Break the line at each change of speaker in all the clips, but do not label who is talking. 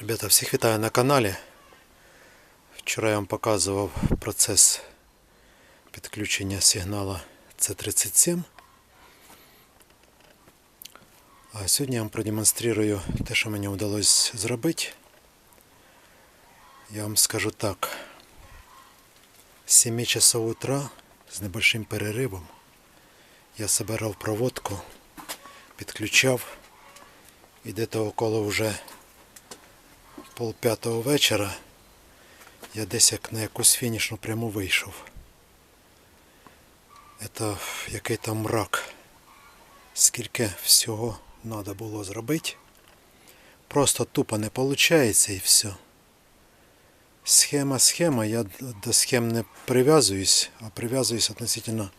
Ребята, всіх вітаю на каналі. Вчора я вам показував процес підключення сигнала C37. А сьогодні я вам продемонструю те, що мені вдалося зробити. Я вам скажу так. З 7 часов утра з небольшим переривом я собирав проводку, підключав і де-то около вже пол п'ятого вечора я десь як на якусь фінішну пряму вийшов. Це який там мрак. Скільки всього треба було зробити. Просто тупо не виходить і все. Схема, схема, я до схем не прив'язуюсь, а прив'язуюсь относительно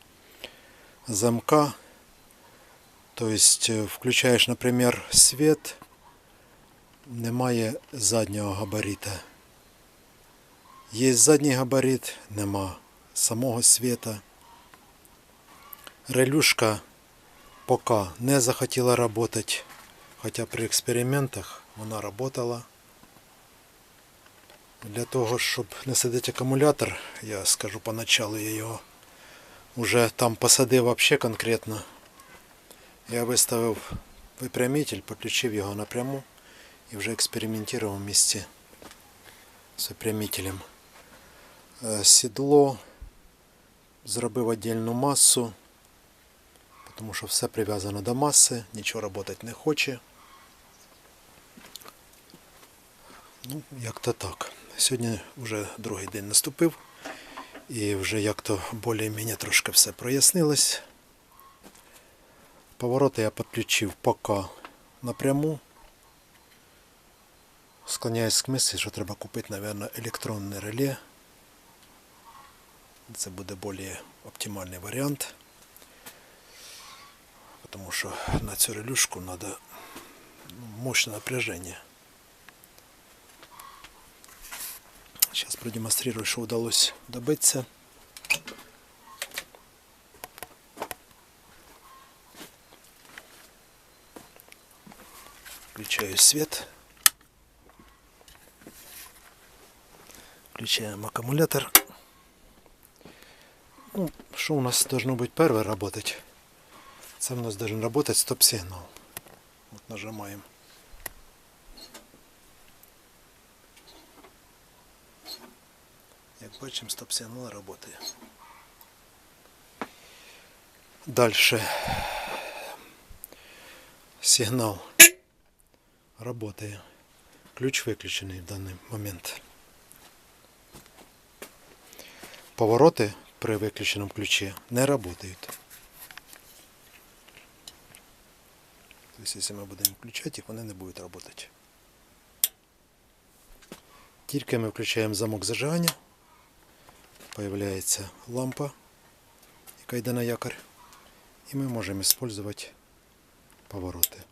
замка. То есть э, включаєш, наприклад, світ, немає заднього габарита. Є задній габарит, нема самого світа. Релюшка поки не захотіла працювати, хоча при експериментах вона працювала. Для того, щоб не садити акумулятор, я скажу поначалу я його вже там посадив вообще конкретно. Я виставив випрямитель, підключив його напряму і вже експериментував в місці з випрямителем. Е, Сідло зробив віддільну масу, тому що все прив'язано до маси, нічого працювати не хоче. Ну, як-то так. Сьогодні вже другий день наступив і вже як-то більш-менш трошки все прояснилось. Повороти я підключив поки напряму. Склоняюсь к мислі, що треба купити, мабуть, електронне реле. Це буде більш оптимальний варіант. Тому що на цю релюшку треба мощне напряження. Сейчас продемонстрирую, что удалось добиться. Включаю свет. Включаем аккумулятор. Ну, что у нас должно быть первое работать? Це у нас должен работать стоп-сигнал. Вот нажимаем. Як бачимо, стоп-сигнал працює. Дальше. Сигнал работает. Ключ выключенный в данный момент. Повороты при выключенном ключе не работают. То есть, если мы будем включать их, вони не будуть работать. Тільки ми включаємо замок зажигання, появляется лампа, яка йде на якорь, і ми можемо использовать повороти.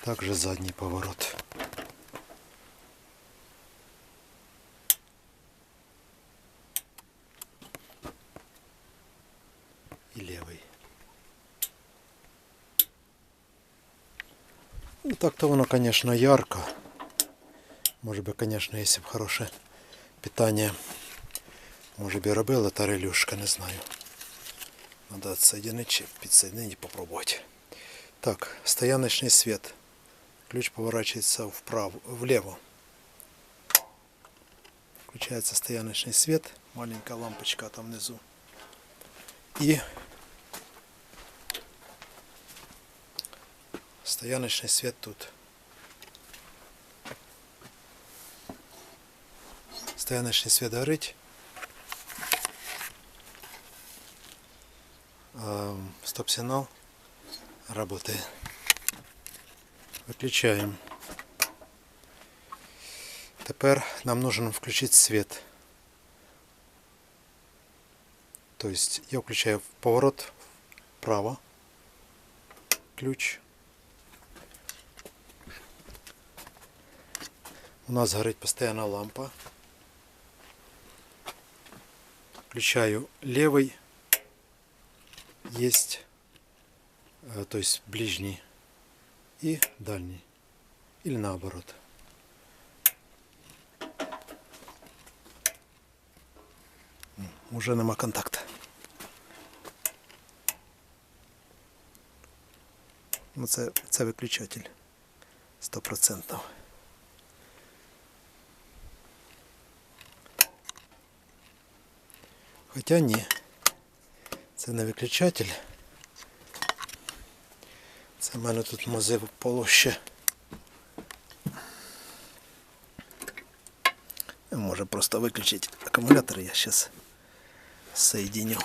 Также задній поворот. И левый. Ну, так-то воно, конечно, ярко. Может быть, конечно, если б хороше питание, может би і робила та релюшка, не знаю. Надо отсоединить чи підсоединить і попробовать. Так, стояночный свет. Ключ поворачивается вправо, влево. Включается стояночный свет, маленькая лампочка там внизу. И стояночный свет тут. Стояночный свет горить. А, Стоп-сигнал работает. Выключаем. Тепер нам нужно включить свет. То есть я включаю поворот вправо. Ключ. У нас горить постоянно лампа. Включаю левый. Есть. Э, то есть ближний и дальний. Или наоборот. Уже нема контакту. Ну це, це виключатель. 100%. Хоча ні. Це не виключатель. Це в мене тут мози полоще. Може просто виключити акумулятор, я зараз соединю.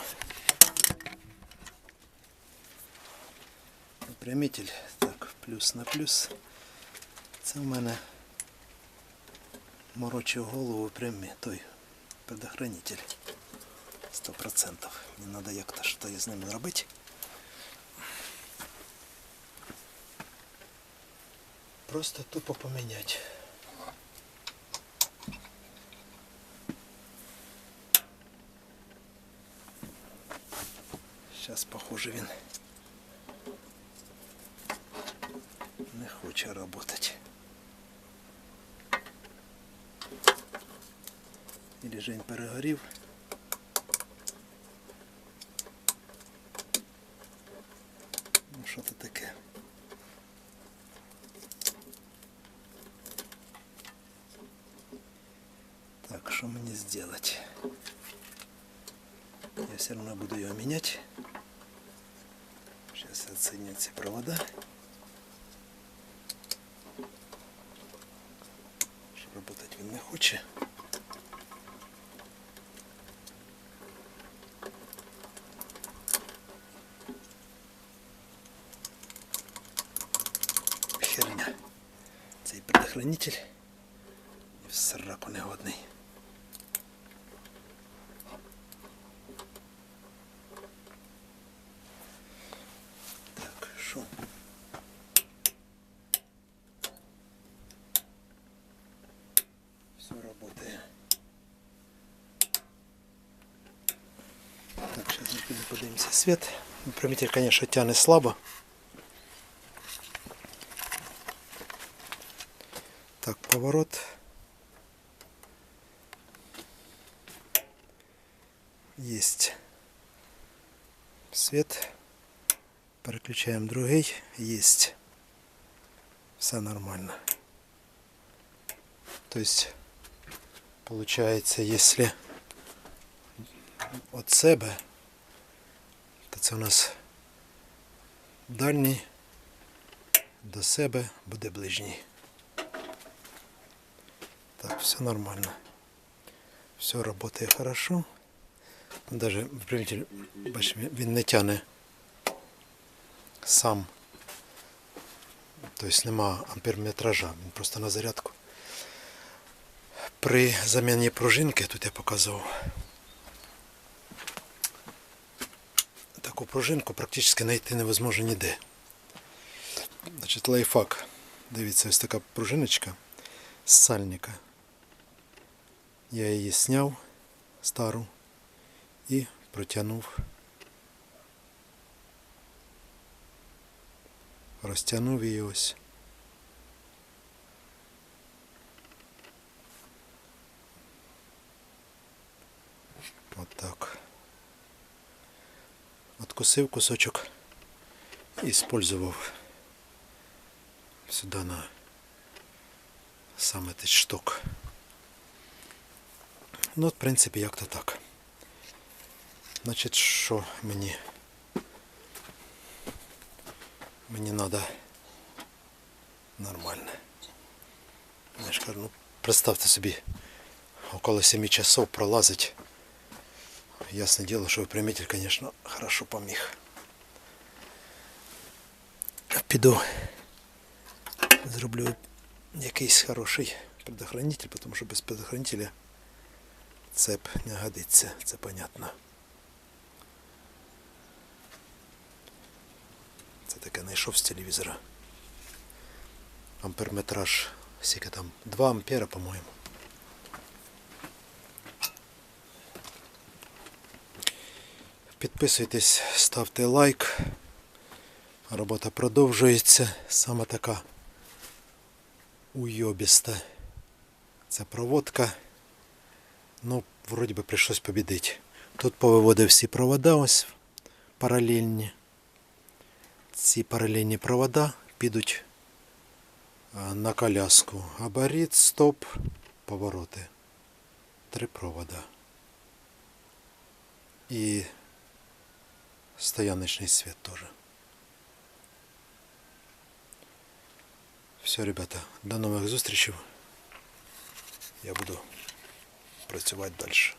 Напрямитель, так, плюс на плюс. Це в мене морочив голову прямі, той предохранитель. Сто процентов. Мені треба як-то щось з ним зробити. Просто тупо поміняти. Зараз, похоже, він не хоче работать. Или Жень перегорів. Ну що це таке? Так, что мне сделать? Я все равно буду ее менять. Сейчас отсоединю все провода. Що работать він не хоче. Херня. Цей предохранитель в сраку негодний. Так. Все работает. Так, сейчас мы підемо подивимося свет. Примітель, конечно, тягне слабо. Так, поворот. Есть свет. Переключаем другий. Есть. Все нормально. То есть, получается, если от себе, то це у нас дальній, до себе буде ближній. Так, все нормально. Все работает хорошо. Даже примітель, бачиш, він- не тяне сам. Тобто нема амперметража, він просто на зарядку. При заміні пружинки, тут я показував, таку пружинку практично знайти невозможно ніде. Значить, лайфхак. Дивіться, ось така пружиночка з сальника. Я її зняв стару і протягнув. Розтягнув її ось. От так. Откусив кусочок і использував сюди на саме цей шток. Ну, в принципі, як то так. Значить, що мені? Мені треба нормально. Ж кажу, ну, представте собі, около 7 часов пролазить. Ясне діло, що випрямитель, звісно, хорошо поміг. Піду, зроблю якийсь хороший предохранитель, тому що без предохранителя цеп не годиться, це понятно. Таке знайшов з телевізора. Амперметраж, скільки там, 2 ампера, по-моєму. Підписуйтесь, ставте лайк. Робота продовжується. Саме така уйобіста. Це проводка. Ну, вроді би прийшлось побідити. Тут повиводив всі провода ось паралельні. Ці паралельні провода підуть на коляску. Габарит, стоп, повороти. Три провода. І стояночний свет тоже. Все, ребята, до нових зустрічей. Я буду працювати далі.